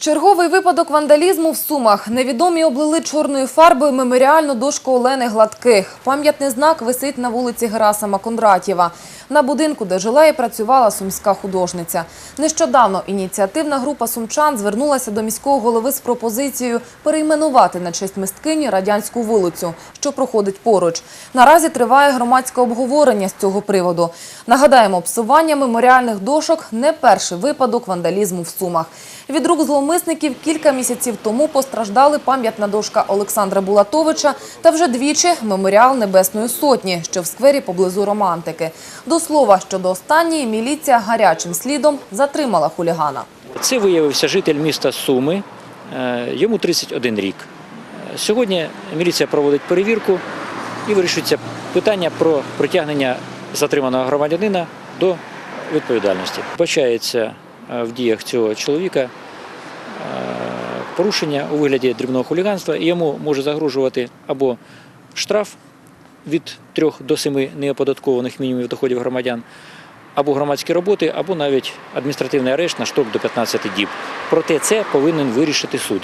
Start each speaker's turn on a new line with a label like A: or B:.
A: Черговий випадок вандалізму в Сумах. Невідомі облили чорною фарбою меморіальну дошку Олени Гладких. Пам'ятний знак висить на вулиці Герасима Кондратєва. На будинку, де жила і працювала сумська художниця. Нещодавно ініціативна група сумчан звернулася до міського голови з пропозицією перейменувати на честь мисткині радянську вулицю, що проходить поруч. Наразі триває громадське обговорення з цього приводу. Нагадаємо, псування меморіальних дошок – не перший випадок вандалізму в Сумах. Від рук зловмисників кілька місяців тому постраждали пам'ятна дошка Олександра Булатовича та вже двічі меморіал Небесної Сотні, що в сквері поблизу Романтики. До слова, щодо останньої міліція гарячим слідом затримала хулігана.
B: Це виявився житель міста Суми, е, йому 31 рік. Сьогодні міліція проводить перевірку і вирішується питання про притягнення затриманого громадянина до відповідальності. Бачається е, в діях цього чоловіка порушення у вигляді дрібного хуліганства, і йому може загрожувати або штраф від 3 до 7 неоподаткованих мінімумів доходів громадян, або громадські роботи, або навіть адміністративний арешт на строк до 15 діб. Проте це повинен вирішити суд.